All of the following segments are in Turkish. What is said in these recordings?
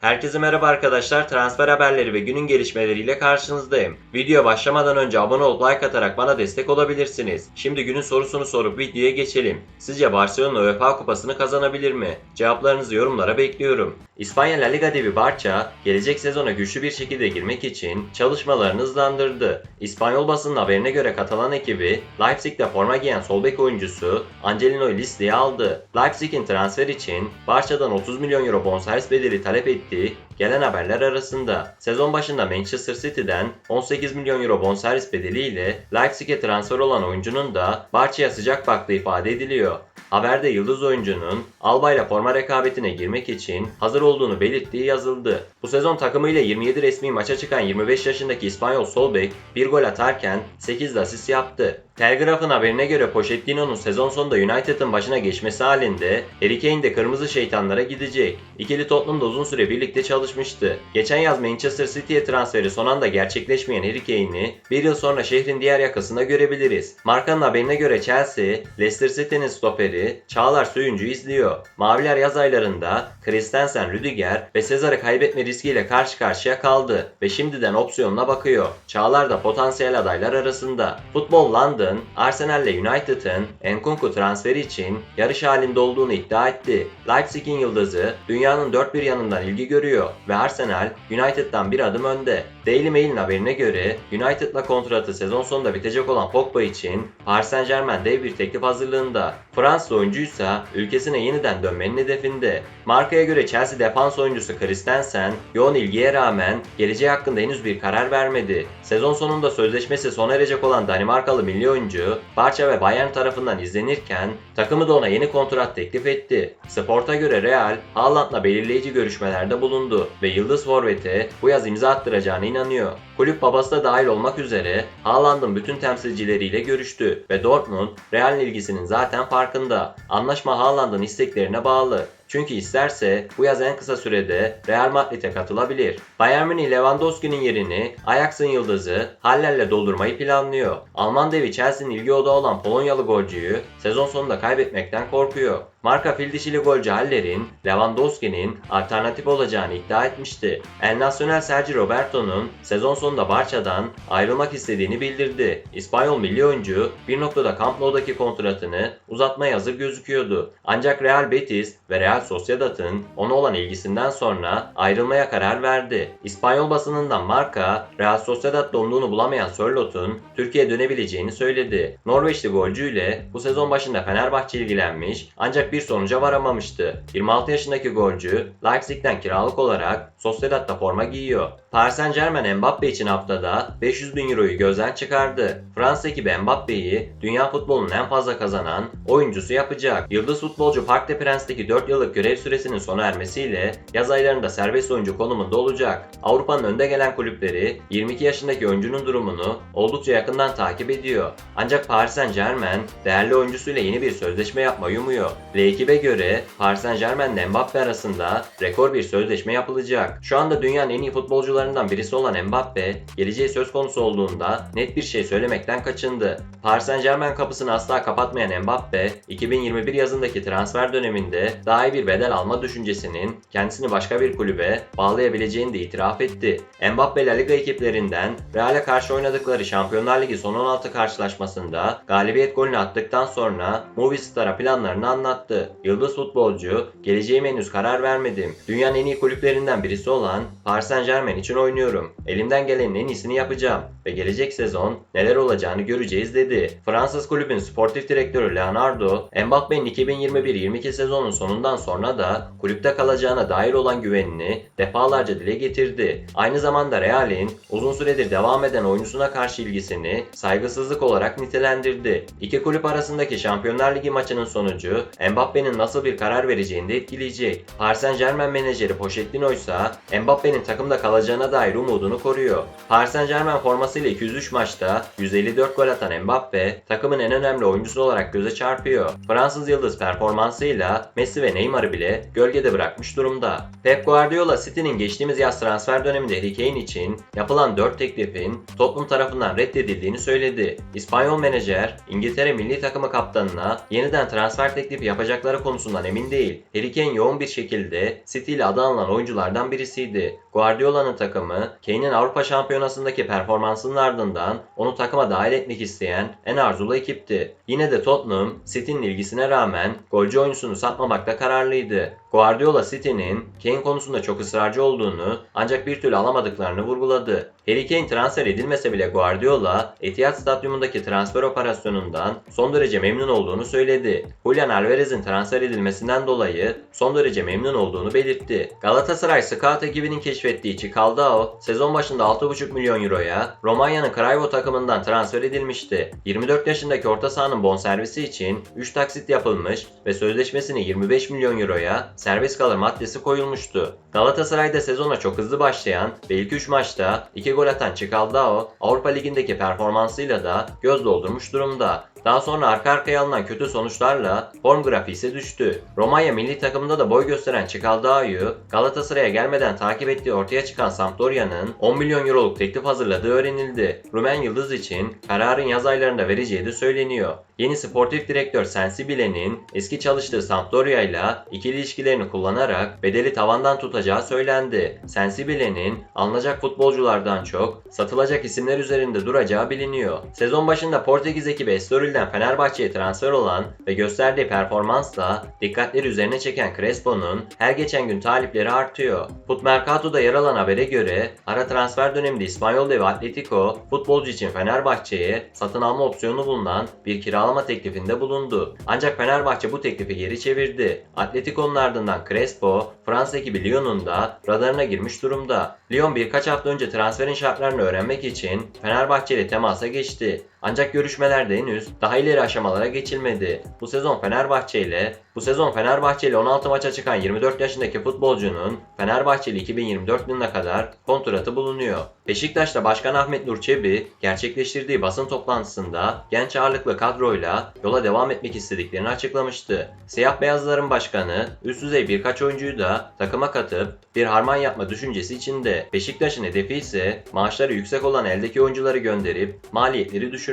Herkese merhaba arkadaşlar. Transfer haberleri ve günün gelişmeleriyle karşınızdayım. Video başlamadan önce abone olup like atarak bana destek olabilirsiniz. Şimdi günün sorusunu sorup videoya geçelim. Sizce Barcelona UEFA Kupası'nı kazanabilir mi? Cevaplarınızı yorumlara bekliyorum. İspanya La Liga devi Barça, gelecek sezona güçlü bir şekilde girmek için çalışmalarını hızlandırdı. İspanyol basının haberine göre Katalan ekibi, Leipzig'te forma giyen sol bek oyuncusu Angelino'yu listeye aldı. Leipzig'in transfer için Barça'dan 30 milyon euro bonservis bedeli talep ettiği gelen haberler arasında. Sezon başında Manchester City'den 18 milyon euro bonservis bedeliyle Leipzig'e transfer olan oyuncunun da Barça'ya sıcak baktığı ifade ediliyor. Haberde yıldız oyuncunun Alba ile forma rekabetine girmek için hazır olduğunu belirttiği yazıldı. Bu sezon takımıyla 27 resmi maça çıkan 25 yaşındaki İspanyol sol bek bir gol atarken 8 de asist yaptı. Telgraph'ın haberine göre Pochettino'nun sezon sonunda United'ın başına geçmesi halinde Harry Kane de kırmızı şeytanlara gidecek. İkili Tottenham'da uzun süre birlikte çalışmıştı. Geçen yaz Manchester City'ye transferi son anda gerçekleşmeyen Harry Kane'i bir yıl sonra şehrin diğer yakasında görebiliriz. Markanın haberine göre Chelsea, Leicester City'nin stoperi Çağlar Söyüncü izliyor. Maviler yaz aylarında Christensen, Rüdiger ve Sezar'ı kaybetme riskiyle karşı karşıya kaldı ve şimdiden opsiyonuna bakıyor. Çağlar da potansiyel adaylar arasında. Futbol London, Arsenal ile United'ın Nkunku transferi için yarış halinde olduğunu iddia etti. Leipzig'in yıldızı dünyanın dört bir yanından ilgi görüyor ve Arsenal United'dan bir adım önde. Daily Mail'in haberine göre United'la kontratı sezon sonunda bitecek olan Pogba için Paris Saint Germain dev bir teklif hazırlığında. Fransız oyuncuysa ülkesine yeniden dönmenin hedefinde. Markaya göre Chelsea defans oyuncusu Christensen yoğun ilgiye rağmen geleceği hakkında henüz bir karar vermedi. Sezon sonunda sözleşmesi sona erecek olan Danimarkalı milli oyuncu Barça ve Bayern tarafından izlenirken takımı da ona yeni kontrat teklif etti. Sport'a göre Real, Haaland'la belirleyici görüşmelerde bulundu ve Yıldız Forvet'e bu yaz imza attıracağına inanıyor. Kulüp babası da dahil olmak üzere Haaland'ın bütün temsilcileriyle görüştü ve Dortmund, Real'in ilgisinin zaten farkında. Anlaşma Haaland'ın isteklerine bağlı. Çünkü isterse bu yaz en kısa sürede Real Madrid'e katılabilir. Bayern Münih Lewandowski'nin yerini Ajax'ın yıldızı Haller'le doldurmayı planlıyor. Alman devi Chelsea'nin ilgi odağı olan Polonyalı golcüyü sezon sonunda kaybetmekten korkuyor. Marka fil dişili golcü Haller'in Lewandowski'nin alternatif olacağını iddia etmişti. El Nacional Sergio Roberto'nun sezon sonunda Barça'dan ayrılmak istediğini bildirdi. İspanyol milli oyuncu bir noktada Camp Nou'daki kontratını uzatmaya hazır gözüküyordu. Ancak Real Betis ve Real Sociedad'ın ona olan ilgisinden sonra ayrılmaya karar verdi. İspanyol basınından Marca, Real Sociedad donluğunu bulamayan Sörlot'un Türkiye'ye dönebileceğini söyledi. Norveçli golcüyle bu sezon başında Fenerbahçe ilgilenmiş ancak bir sonuca varamamıştı. 26 yaşındaki golcü Leipzig'ten kiralık olarak Sociedad'da forma giyiyor. Paris Saint Germain Mbappe için haftada 500 bin euroyu gözden çıkardı. Fransa ekibi Mbappe'yi dünya futbolunun en fazla kazanan oyuncusu yapacak. Yıldız futbolcu Parc des Prince'deki 4 yıllık görev süresinin sona ermesiyle yaz aylarında serbest oyuncu konumunda olacak. Avrupa'nın önde gelen kulüpleri 22 yaşındaki oyuncunun durumunu oldukça yakından takip ediyor. Ancak Paris Saint Germain değerli oyuncusuyla yeni bir sözleşme yapmayı umuyor. Ekibe göre Paris Saint Germain ile Mbappe arasında rekor bir sözleşme yapılacak. Şu anda dünyanın en iyi futbolcularından birisi olan Mbappe, geleceği söz konusu olduğunda net bir şey söylemekten kaçındı. Paris Saint Germain kapısını asla kapatmayan Mbappe, 2021 yazındaki transfer döneminde daha iyi bir bedel alma düşüncesinin kendisini başka bir kulübe bağlayabileceğini de itiraf etti. Mbappe La Liga ekiplerinden Real'e karşı oynadıkları Şampiyonlar Ligi son 16 karşılaşmasında galibiyet golünü attıktan sonra Movistar'a planlarını anlattı. Yıldız futbolcu, geleceğime henüz karar vermedim. Dünyanın en iyi kulüplerinden birisi olan Paris Saint Germain için oynuyorum. Elimden gelenin en iyisini yapacağım ve gelecek sezon neler olacağını göreceğiz dedi. Fransız kulübün sportif direktörü Leonardo, Mbappe'nin 2021-22 sezonun sonundan sonra da kulüpte kalacağına dair olan güvenini defalarca dile getirdi. Aynı zamanda Real'in uzun süredir devam eden oyuncusuna karşı ilgisini saygısızlık olarak nitelendirdi. İki kulüp arasındaki Şampiyonlar Ligi maçının sonucu Mbappe'nin nasıl bir karar vereceğini de etkileyecek. Paris Saint Germain menajeri Pochettino ise Mbappe'nin takımda kalacağına dair umudunu koruyor. Paris Saint Germain formasıyla 203 maçta 154 gol atan Mbappe takımın en önemli oyuncusu olarak göze çarpıyor. Fransız yıldız performansıyla Messi ve Neymar'ı bile gölgede bırakmış durumda. Pep Guardiola City'nin geçtiğimiz yaz transfer döneminde Harry Kane için yapılan 4 teklifin Tottenham tarafından reddedildiğini söyledi. İspanyol menajer İngiltere milli takımı kaptanına yeniden transfer teklifi yapacak yapacakları konusundan emin değil. Harry Kane yoğun bir şekilde City adı anılan oyunculardan birisiydi. Guardiola'nın takımı Kane'in Avrupa Şampiyonası'ndaki performansının ardından onu takıma dahil etmek isteyen en arzulu ekipti. Yine de Tottenham City'nin ilgisine rağmen golcü oyuncusunu satmamakta kararlıydı. Guardiola City'nin Kane konusunda çok ısrarcı olduğunu ancak bir türlü alamadıklarını vurguladı. Harry Kane transfer edilmese bile Guardiola Etihad Stadyumundaki transfer operasyonundan son derece memnun olduğunu söyledi. Julian Alvarez'in transfer edilmesinden dolayı son derece memnun olduğunu belirtti. Galatasaray Scout ekibinin keşfettiği Çikaldao sezon başında 6,5 milyon euroya Romanya'nın Craiova takımından transfer edilmişti. 24 yaşındaki orta sahanın bonservisi için 3 taksit yapılmış ve sözleşmesini 25 milyon euroya serbest kalır maddesi koyulmuştu. Galatasaray'da sezona çok hızlı başlayan ve ilk 3 maçta 2 gol atan Çikaldao Avrupa Ligi'ndeki performansıyla da göz doldurmuş durumda. Daha sonra arka arkaya alınan kötü sonuçlarla form grafiği ise düştü. Romanya milli takımında da boy gösteren Çikaldao'yu Galatasaray'a gelmeden takip ettiği ortaya çıkan Sampdoria'nın 10 milyon euroluk teklif hazırladığı öğrenildi. Rumen Yıldız için kararın yaz aylarında vereceği de söyleniyor. Yeni sportif direktör Sensibile'nin eski çalıştığı Sampdoria ile ikili ilişkilerini kullanarak bedeli tavandan tutacağı söylendi. Sensibile'nin alınacak futbolculardan çok satılacak isimler üzerinde duracağı biliniyor. Sezon başında Portekiz ekibi Estoril'den Fenerbahçe'ye transfer olan ve gösterdiği performansla dikkatleri üzerine çeken Crespo'nun her geçen gün talipleri artıyor. Foot Mercato'da yer alan habere göre ara transfer döneminde İspanyol devi Atletico futbolcu için Fenerbahçe'ye satın alma opsiyonu bulunan bir kiralama teklifinde bulundu. Ancak Fenerbahçe bu teklifi geri çevirdi. Atletico'nun ardından Crespo, Fransa ekibi Lyon'un da radarına girmiş durumda. Lyon birkaç hafta önce transferin şartlarını öğrenmek için Fenerbahçe ile temasa geçti. Ancak görüşmelerde henüz daha ileri aşamalara geçilmedi. Bu sezon Fenerbahçe ile bu sezon Fenerbahçe ile 16 maça çıkan 24 yaşındaki futbolcunun Fenerbahçe ile 2024 yılına kadar kontratı bulunuyor. Beşiktaş'ta Başkan Ahmet Nur Çebi gerçekleştirdiği basın toplantısında genç ağırlıklı kadroyla yola devam etmek istediklerini açıklamıştı. Siyah Beyazların başkanı üst düzey birkaç oyuncuyu da takıma katıp bir harman yapma düşüncesi içinde. Beşiktaş'ın hedefi ise maaşları yüksek olan eldeki oyuncuları gönderip maliyetleri düşürmek.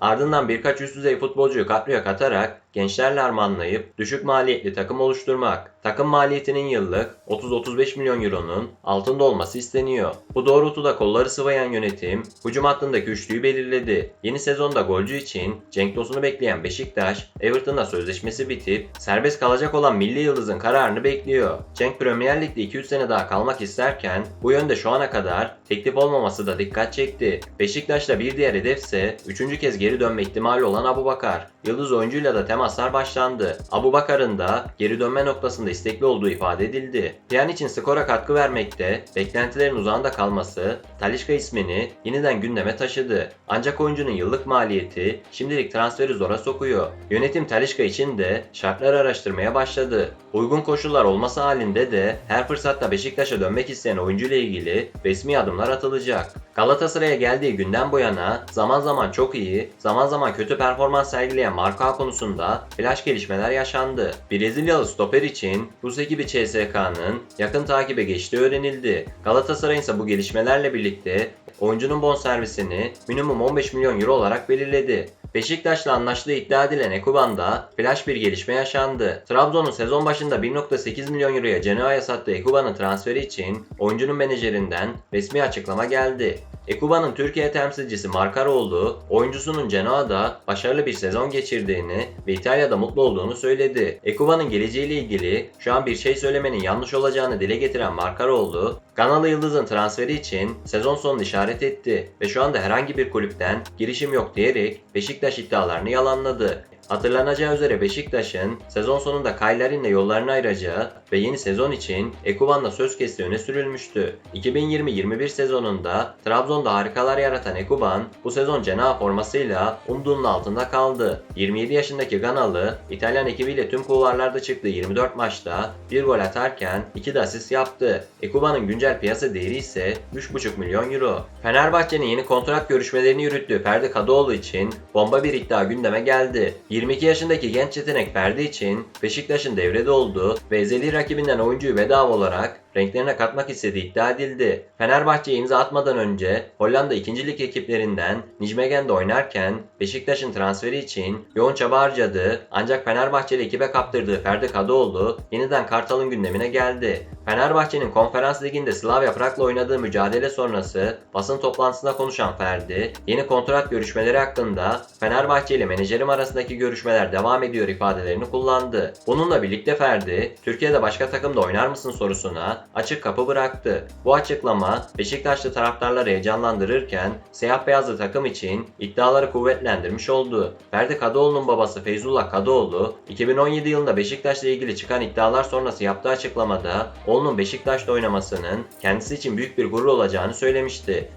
Ardından birkaç üst düzey futbolcuyu kadroya katarak gençlerle harmanlayıp düşük maliyetli takım oluşturmak. Takım maliyetinin yıllık 30-35 milyon euronun altında olması isteniyor. Bu doğrultuda kolları sıvayan yönetim hücum hattındaki üçlüyü belirledi. Yeni sezonda golcü için Cenk Tosun'u bekleyen Beşiktaş, Everton'la sözleşmesi bitip serbest kalacak olan milli yıldızın kararını bekliyor. Cenk Premier Lig'de 2-3 sene daha kalmak isterken bu yönde şu ana kadar teklif olmaması da dikkat çekti. Beşiktaş'ta bir diğer hedefse 3. kez geri dönme ihtimali olan Abu Bakar. Yıldız oyuncuyla da temaslar başlandı. Abu Bakar'ın da geri dönme noktasında istekli olduğu ifade edildi. Pjanic'in skora katkı vermekte, beklentilerin uzağında kalması, Talişka ismini yeniden gündeme taşıdı. Ancak oyuncunun yıllık maliyeti şimdilik transferi zora sokuyor. Yönetim Talişka için de şartlar araştırmaya başladı. Uygun koşullar olması halinde de her fırsatta Beşiktaş'a dönmek isteyen oyuncu ile ilgili resmi adımlar atılacak. Galatasaray'a geldiği günden bu yana zaman zaman çok iyi, zaman zaman kötü performans sergileyen Marka konusunda flash gelişmeler yaşandı. Brezilyalı stoper için Rus ekibi CSK'nın yakın takibe geçtiği öğrenildi. Galatasaray'ın ise bu gelişmelerle birlikte oyuncunun bonservisini minimum 15 milyon euro olarak belirledi. Beşiktaş'la anlaştığı iddia edilen Ekuban'da flash bir gelişme yaşandı. Trabzon'un sezon başında 1.8 milyon euroya Genoa'ya sattığı Ekuban'ın transferi için oyuncunun menajerinden resmi açıklama geldi. Ekuba'nın Türkiye temsilcisi Markaroğlu, oyuncusunun Genoa'da başarılı bir sezon geçirdiğini ve İtalya'da mutlu olduğunu söyledi. Ekuba'nın geleceğiyle ilgili şu an bir şey söylemenin yanlış olacağını dile getiren Markaroğlu, Ganalı Yıldız'ın transferi için sezon sonunu işaret etti ve şu anda herhangi bir kulüpten girişim yok diyerek Beşiktaş iddialarını yalanladı. Hatırlanacağı üzere Beşiktaş'ın sezon sonunda Kaylarin'le yollarını ayıracağı ve yeni sezon için Ekuban'la söz kestiği öne sürülmüştü. 2020-21 sezonunda Trabzon'da harikalar yaratan Ekuban bu sezon Cenah formasıyla umduğunun altında kaldı. 27 yaşındaki Ganalı İtalyan ekibiyle tüm kulvarlarda çıktığı 24 maçta bir gol atarken 2 de asist yaptı. Ekuban'ın güncel piyasa değeri ise 3,5 milyon euro. Fenerbahçe'nin yeni kontrat görüşmelerini yürüttüğü Ferdi Kadıoğlu için bomba bir iddia gündeme geldi. 22 yaşındaki genç yetenek Ferdi için Beşiktaş'ın devrede olduğu ve ezeli rakibinden oyuncuyu bedava olarak renklerine katmak istediği iddia edildi. Fenerbahçe'ye imza atmadan önce Hollanda 2. Lig ekiplerinden Nijmegen'de oynarken Beşiktaş'ın transferi için yoğun çaba harcadığı ancak Fenerbahçeli ekibe kaptırdığı Ferdi Kadıoğlu yeniden Kartal'ın gündemine geldi. Fenerbahçe'nin Konferans Ligi'nde Slavia Prag'la oynadığı mücadele sonrası basın toplantısında konuşan Ferdi, yeni kontrat görüşmeleri hakkında Fenerbahçe ile menajerim arasındaki görüşmeler devam ediyor ifadelerini kullandı. Bununla birlikte Ferdi, Türkiye'de başka takımda oynar mısın sorusuna açık kapı bıraktı. Bu açıklama Beşiktaşlı taraftarları heyecanlandırırken siyah beyazlı takım için iddiaları kuvvetlendirmiş oldu. Ferdi Kadıoğlu'nun babası Feyzullah Kadıoğlu, 2017 yılında Beşiktaş'la ilgili çıkan iddialar sonrası yaptığı açıklamada oğlunun Beşiktaş'ta oynamasının kendisi için büyük bir gurur olacağını söylemişti.